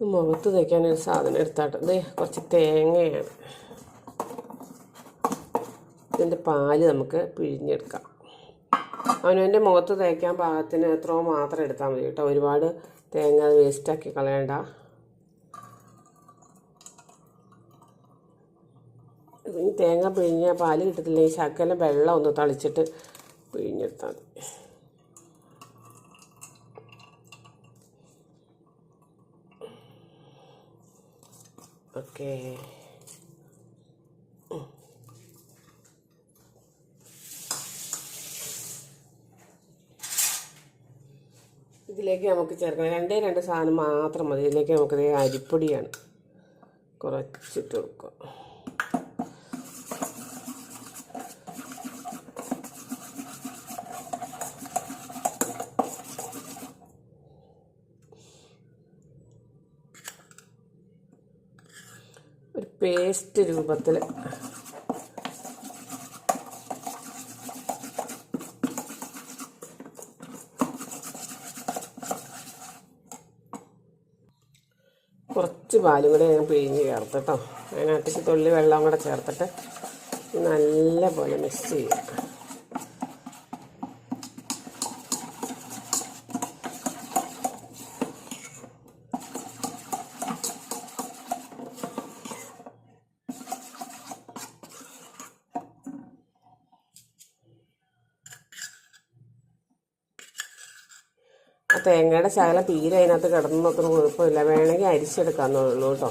മുഖത്ത് തേക്കാനൊരു സാധനം എടുത്താട്ട്. ഇത് കുറച്ച് തേങ്ങയാണ്. ഇതിന്റെ പാൽ നമുക്ക് പിഴിഞ്ഞെടുക്കാം. അവനവന്റെ മുഖത്ത് തേക്കാൻ പാകത്തിന് എത്രയോ മാത്രം എടുത്താൽ മതി കേട്ടോ. ഒരുപാട് തേങ്ങ വേസ്റ്റാക്കി കളയണ്ട. തേങ്ങ പിഴിഞ്ഞാൽ പാൽ കിട്ടത്തില്ലെങ്കിൽ ശക്കല വെള്ളം ഒന്ന് തളിച്ചിട്ട് പിഴിഞ്ഞെടുത്താൽ മതി. ഓക്കേ ഇതിലേക്ക് നമുക്ക് ചേർക്കണം. രണ്ടേ രണ്ട് സാധനം മാത്രം മതി. ഇതിലേക്ക് നമുക്ക് അരിപ്പൊടിയാണ് കുറച്ചിട്ട് കൊടുക്കുക പേസ്റ്റ് രൂപത്തിൽ. കുറച്ച് പാലും കൂടെ ഞാൻ പിഴിഞ്ഞ് ചേർത്തിട്ടോ. അതിനകത്തേക്ക് തുള്ളി വെള്ളം കൂടെ ചേർത്തിട്ട് നല്ല പോലെ മിക്സ് ചെയ്യുക ആ തേങ്ങയുടെ ശകലം പീര അതിനകത്ത് കിടന്നൊന്നും കുഴപ്പമില്ല. വേണമെങ്കിൽ അരിച്ചെടുക്കാന്നുള്ളൂ കേട്ടോ.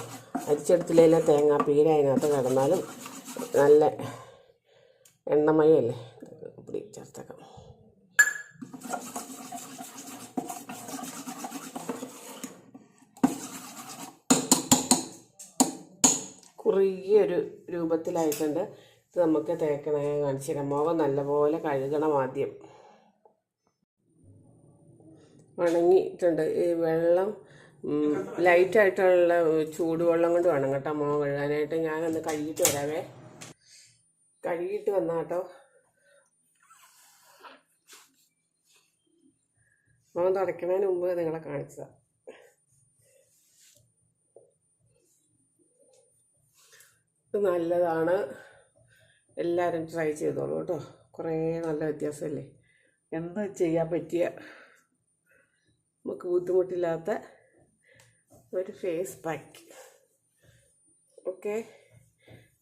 അരിച്ചെടുത്തില്ലെങ്കിൽ തേങ്ങ പീര അതിനകത്ത് കിടന്നാലും നല്ല എണ്ണമയമല്ലേ ഇപ്പിടി ചേർത്തേക്കാം. കുറുകിയൊരു രൂപത്തിലായിട്ടുണ്ട്. ഇത് നമുക്ക് തേക്കണ കാണിച്ചു തരാം. മുഖം നല്ലപോലെ കഴുകണം ആദ്യം. ഉണങ്ങിയിട്ടുണ്ട് ഈ വെള്ളം ലൈറ്റായിട്ടുള്ള ചൂടുവെള്ളം കൊണ്ട് വേണം കേട്ടോ മുഖം കഴുകാനായിട്ട്. ഞാനൊന്ന് കഴുകിയിട്ട് വരാവേ. കഴുകിയിട്ട് വന്നാ കേട്ടോ. മോൻ തുടയ്ക്കുന്നതിന് മുമ്പ് നിങ്ങളെ കാണിച്ചതാണ് ഇത് നല്ലതാണ്. എല്ലാവരും ട്രൈ ചെയ്തോളൂ കേട്ടോ. കുറേ നല്ല വ്യത്യാസമല്ലേ? എന്ത് ചെയ്യാൻ പറ്റിയ നമുക്ക് ബുദ്ധിമുട്ടില്ലാത്ത ഒരു ഫേസ് പാക്ക് ഓക്കെ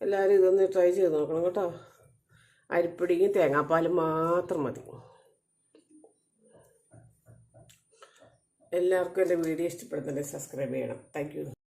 എല്ലാവരും ഇതൊന്ന് ട്രൈ ചെയ്ത് നോക്കണം കേട്ടോ. അരിപ്പൊടിയും തേങ്ങാപ്പാലും മാത്രം മതി. എല്ലാവർക്കും എന്റെ വീഡിയോ ഇഷ്ടപ്പെടുന്നുണ്ടെങ്കിൽ സബ്സ്ക്രൈബ് ചെയ്യണം. താങ്ക്